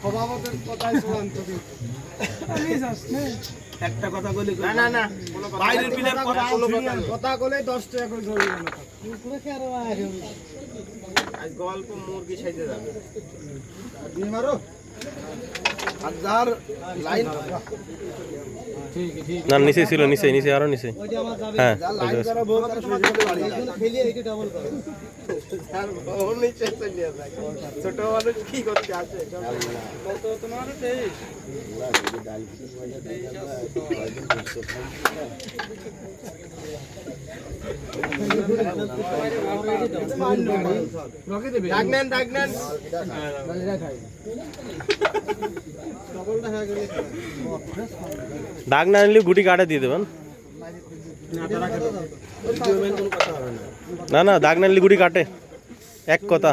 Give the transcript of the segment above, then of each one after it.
সভাপতির কথাই চূড়ান্ত একটা কথা বলি না না না। বাইরের প্লেয়ার কথা কোনো কথা বলে দশ টাকা করে জরিমানা আজ গল্প মুরগি সাইতে যাবে। দিয়ে মারো? না নিচে ছিল নিচে নিচে আরও নিচে। হ্যাঁ ছোট মানুষ কি করতে আছে কত তোমার তেইশ ডাক ডাক না নিলে গুটি কাটে দিয়ে দেবেন। না না দাগ না নিলে গুটি কাটে। এক কথা।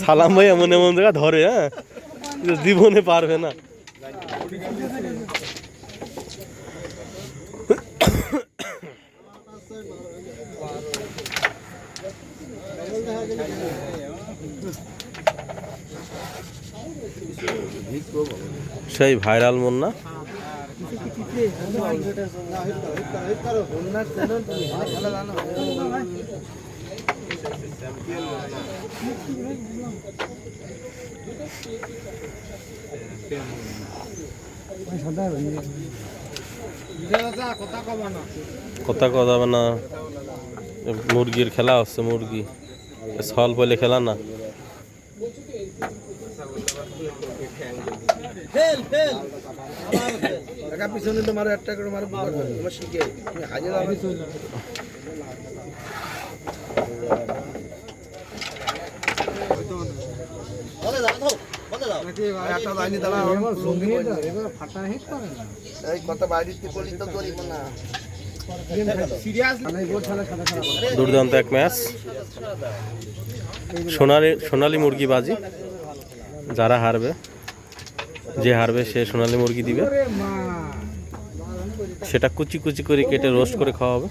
সালাম ভাই এমন এমন জায়গা ধরে হ্যাঁ? জীবনে পারবে না। সেই ভাইরাল মন না? কথা কথা না। মুরগির খেলা হচ্ছে মুরগি। সল পলে খেলা না? টাকা পিছনে তো মারো একটা করে মারো তোমার শিখে। তুমি হাজির হবে দুর্দান্ত এক ম্যাচ। সোনালি সোনালি মুরগি বাজি। যারা হারবে, যে হারবে সে সোনালি মুরগি দিবে। সেটা কুচি কুচি করে কেটে রোস্ট করে খাওয়া হবে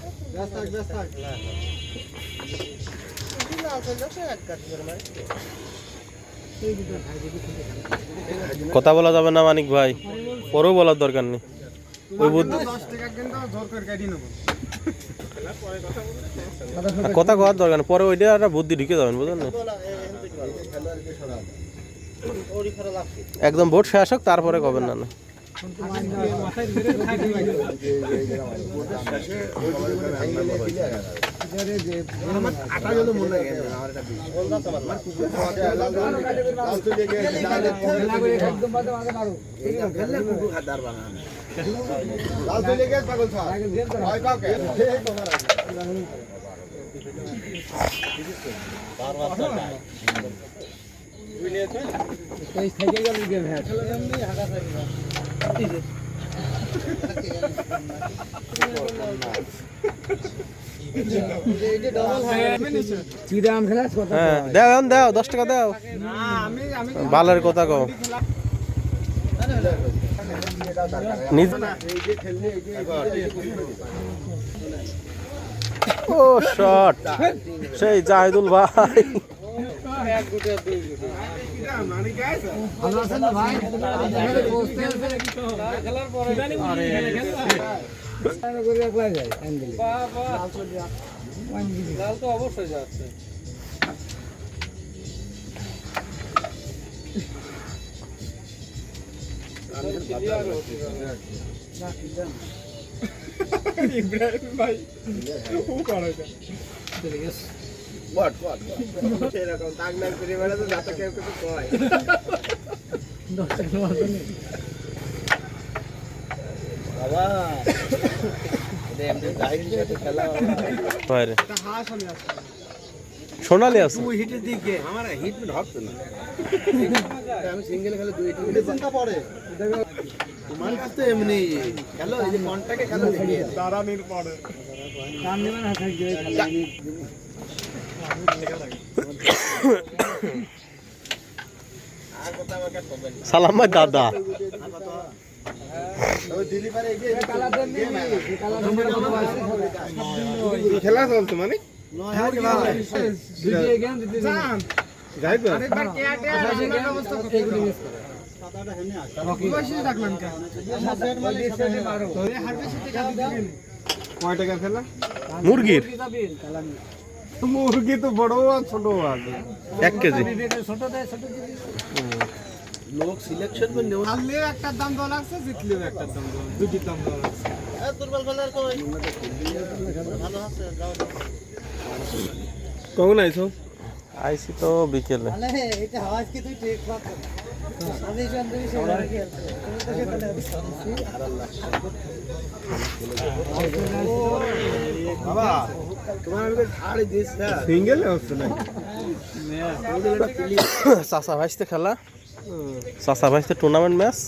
কথা বলা যাবে না মানিক ভাই। পরেও বলার দরকার নেই। ওই কথা কওয়ার দরকার নেই। পরে ওইটা একটা বুদ্ধি ঢুকে যাবেন বুঝলেন না? একদম ভোট শেষ হোক তারপরে কবেন না না। আমার হয়, কে? দাও দাও দশ টাকা দাও বালের কথা নিজ ও শট সেই জাহিদুল ভাই। ভালো আছেন না ভাই আপনাদের বসতে আছে খেলার পরে আরে করে একলা যায় অ্যাঙ্গেলে লাল তো অবশ্যই যাচ্ছে। ইব্রাহিম ভাই ও বট, বট। সেরকম করে বেড়াতো, যাতে কেউ কিছু কয়। বাবা, সোনালি আছে দুই হিটের দিকে আমার হিট হচ্ছে না আমি সিঙ্গেল খেলে দুই হিট চিন্তা পড়ে সালাম ভাই দাদা খেলা চলছে মানে যাই তো কয় টাকা খেলা মুরগির? মুরগি তো বড় আর ছোট আছে এক কেজি। লোক সিলেকশন করে নেওয়া। হারলেও একটা দাম দেওয়া লাগছে জিতলেও একটা দাম দেওয়া দুটি দাম দেওয়া লাগছে। দুর্বল ফেলার কই? ভালো আছে কখন আইছো? আইসি তো বিকেলে। এটা আওয়াজ কি তুই ঠিক বাবা তোমার আমি দিস সিঙ্গেল হচ্ছে না চাষা ভাইসতে খেলা চাষা ভাইসতে টুর্নামেন্ট ম্যাচ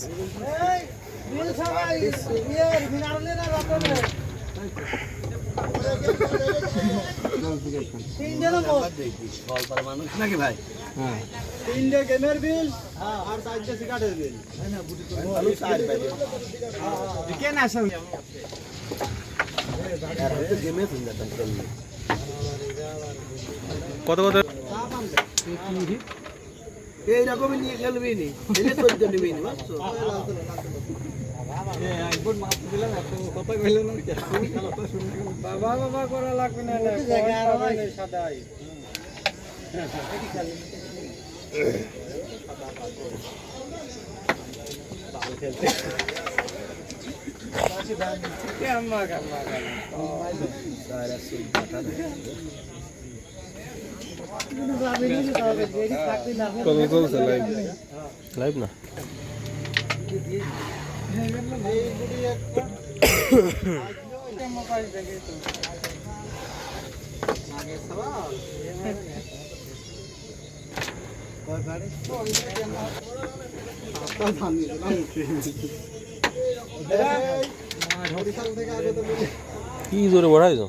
এই বিল সবাই বিয়ের বিনারলে না রতনে তিনটে নম্বর বল পার মানুষ নাকি ভাই? তিনটে গেমের বিল আর চারটে সিগারেটের বিল। ভালো সাইড পাই কে না আসেন আর হয়তো গেমে শুন যেতাম খেললে কত কত? এইরকমই নিয়ে খেলবি নি। চলতে নিবি নি বাবা বাবা করা লাগবে না সাদাই। তো হবে যদি থাকবি না? কি জোরে বড়াইছো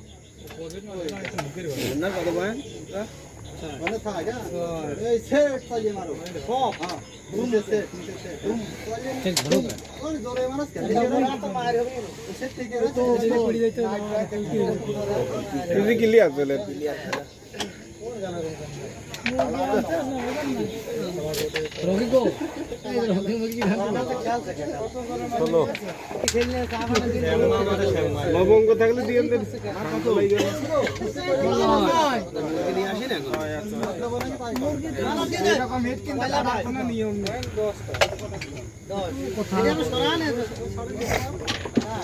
না কত ভাই মানে থাক এই সেট চালিয়ে মারো। সব হ্যাঁ। বুঝে সেট সেট ওই জোরে মারস কেন তো মার হবে। সেট ঠিক আছে তো পড়ি যাইতে তুই গো রকি মুরগি চলো দিন লবঙ্গ থাকলে দিয়ে নিয়ম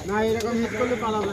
না এরকম হিট করলে পালাবে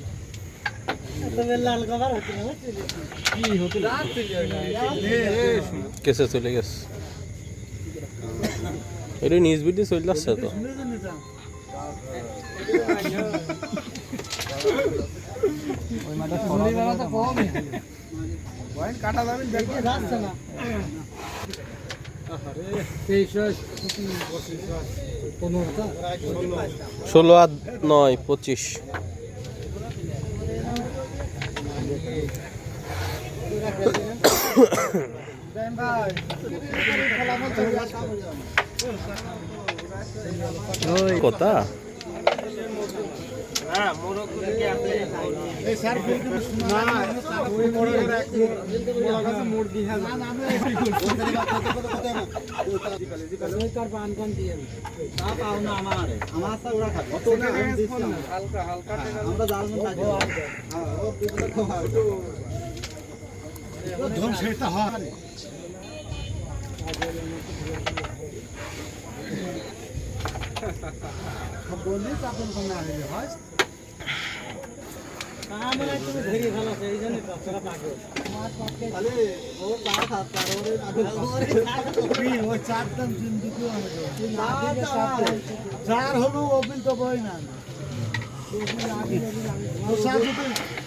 কেসে চলে গেছে। নিউজ ভিডিও চলে যাচ্ছে তো। ষোলো আর নয় পঁচিশ কথা এই স্যার না ওই বড় করে এক বড় কাছে মুরগি হ্যাঁ না আমরা থাকি হ্যাঁ। বললি তখন কোনো আসলে হয়। চার হলো অবিল তো বই না।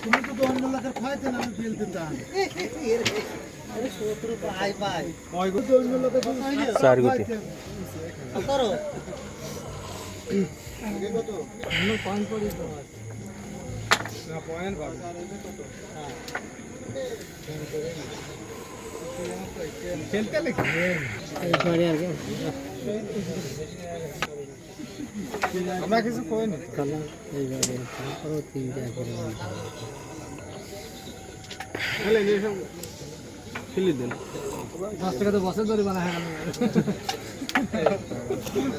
তুমি তো অন্য লোকের খাইতে না আমি বিল দিতাম আরে শত্রু পাই পাই ওই তো অন্য লোকের চার গুটি কত খেলতে লেগে? আমরা কিছু কই নি খেলে নিয়ে সব খেলি দেন। দশ টাকা তো বছর ধরে বানা হ্যাঁ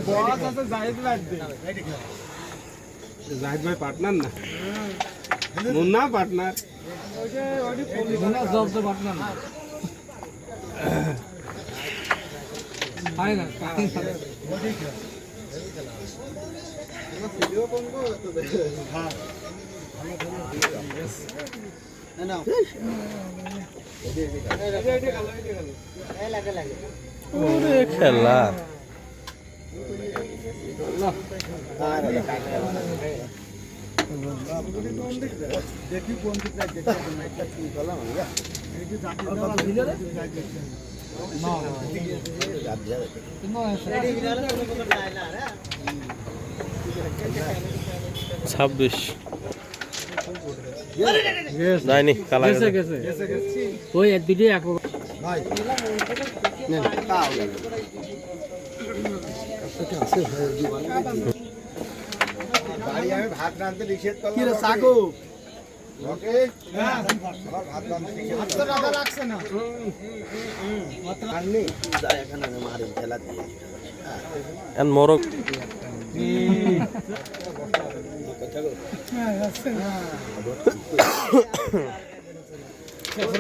বস আছে জাহিদ ভাই জাহিদ ভাই পার্টনার না? মুন্না পার্টনার মুন্না জব তো পার্টনার না। হয় না খেলা। দেখি কোন দিকটা দেখি কোনো না রে ছাব্বিশ। যায়নি কালা ওই এক ভাত রাঁধতে নিষেধ করলাম মোরগ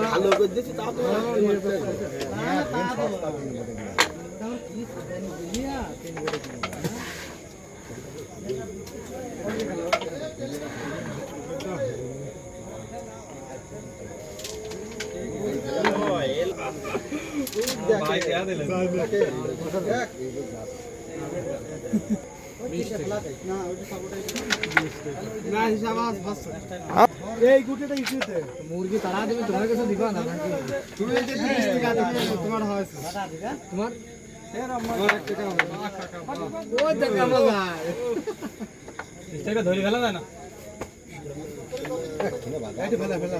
ভালো করে দিচ্ছি তাও তো এই গুটিটা ইস্যুতে মুরগি তারা দেবে তোমার কাছে দিবা না তুমি যে 30 টাকা দিবে তোমার হয়েছে তোমার ধরে ফেলা যায় না ফেলা ফেলা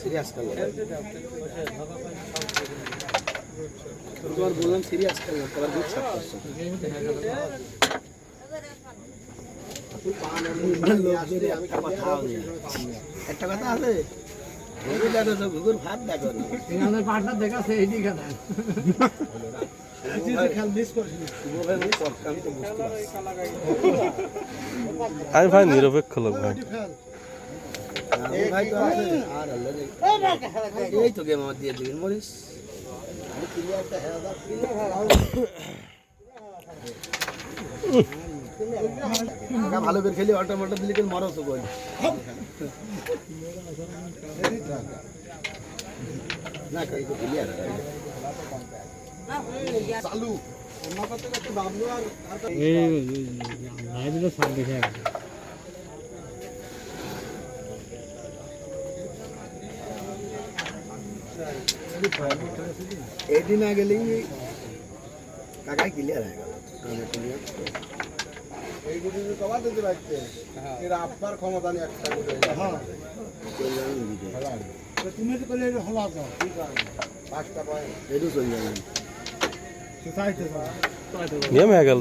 সিরিয়াস তোমার বললাম তোমার করছ একটা কথা আছে। দেখো তো ভাত দেখো পার্টনার দিকে না আমি ভাই নিরপেক্ষ লোক ভাই। এই ভাই তো আছে আর আল্লাহ। এই তো গেম আমার দিয়ে দিবেন মরিস ভালো করে খেলি অল্টা মল্টা দিলে কেন মরো তো তো চালু করতে বাবলু আর এদিন না গেলেই কাকাই ক্লিয়ার হয়ে গেল। ক্লিয়ার কবার দিতে পারছে এর আপনার ক্ষমতা নেই একটা হ্যাঁ। তুমি তো করলে হলো তো পাঁচটা পয়েন্ট। এটু চলে যাবেন চাইতে নিয়ম হয়ে গেল